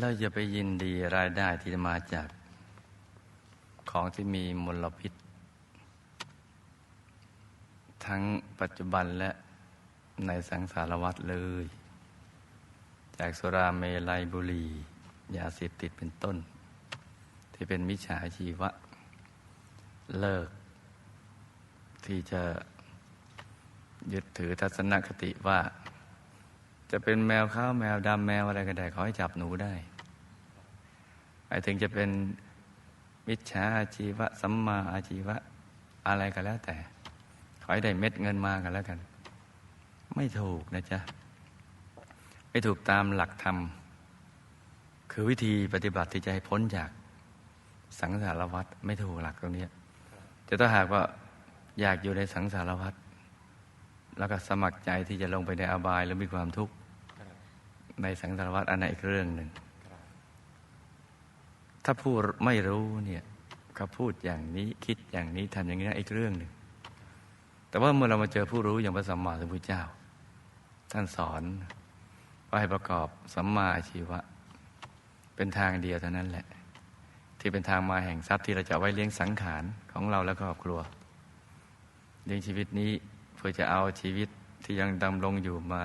เราจะไปยินดีรายได้ที่มาจากของที่มีมลพิษ ทั้งปัจจุบันและในสังสารวัฏเลย จากสุราเมลัยบุรียาเสพติดเป็นต้น ที่เป็นมิจฉาชีวะ เลิก ที่จะยึดถือทัศนคติว่า จะเป็นแมวข้าวแมวดำแมวอะไรก็ได้ขอให้จับหนูได้ไอ้ถึงจะเป็นมิจฉาอาชีวะสัมมาอาชีวะอะไรก็แล้วแต่ ขอให้ได้เม็ดเงินมากันแล้วกัน ไม่ถูกนะจ๊ะ ไม่ถูกตามหลักธรรม คือวิธีปฏิบัติที่จะให้พ้นจากสังสารวัฏไม่ถูกหลักตรงนี้จะถ้าหากว่าอยากอยู่ในสังสารวัฏแล้วก็สมัครใจที่จะลงไปในอบายหรือมีความทุกข์ ในสังสารวัฏอันไหนอีกเรื่องหนึ่ง ถ้าผู้ไม่รู้เนี่ยเขาพูดอย่างนี้คิดอย่างนี้ทำอย่างนี้อีกเรื่องหนึ่ง แต่ว่าเมื่อเรามาเจอผู้รู้อย่างพระสัมมาสัมพุทธเจ้า ท่านสอนว่าให้ประกอบสัมมาอาชีวะ เป็นทางเดียวเท่านั้นแหละ ที่เป็นทางมาแห่งทรัพย์ที่เราจะไว้เลี้ยงสังขารของเราและครอบครัวเลี้ยงชีวิตนี้เพื่อจะเอาชีวิตที่ยังดำรงอยู่มา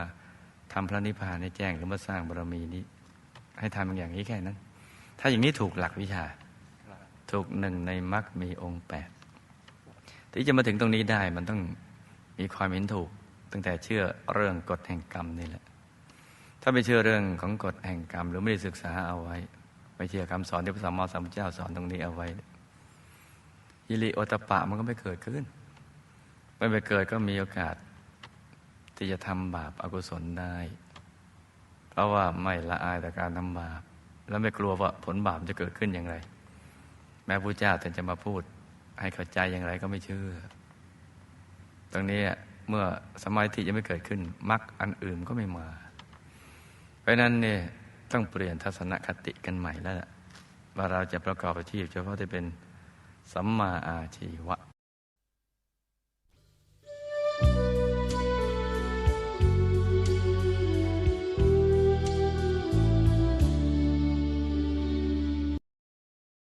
ทำพระนิพพานในแจ้งหรือมาสร้างบารมีนี้ ให้ทำอย่างนี้แค่นั้น ถ้าอย่างนี้ถูกหลักวิชา ถูกหนึ่งในมรรคมีองค์แปดที่จะมาถึงตรงนี้ได้มันต้องมีความเห็นถูก ตั้งแต่เชื่อเรื่องกฎแห่งกรรมนี่แหละ ถ้าไม่เชื่อเรื่องของกฎแห่งกรรม หรือไม่ได้ศึกษาเอาไว้ ไม่เชื่อคำสอนที่พระสัมมาสัมพุทธเจ้าสอนตรงนี้เอาไว้ยิริโอตปะมันก็ไม่เกิดขึ้นไม่ไปเกิดก็มีโอกาส ที่จะทำบาปอากุศลได้ เพราะว่าไม่ละอายต่อการทำบาป แล้วไม่กลัวว่าผลบาปจะเกิดขึ้นอย่างไร แม้พระเจ้าท่านจะมาพูดให้เข้าใจอย่างไรก็ไม่เชื่อ ตรงนี้เมื่อสมาธิยังไม่เกิดขึ้นมรรคอันอื่นก็ไม่มา เพราะนั้นเนี่ยต้องเปลี่ยนทัศนคติกันใหม่แล้วว่าเราจะประกอบอาชีพเฉพาะที่เป็นสัมมาอาชีวะ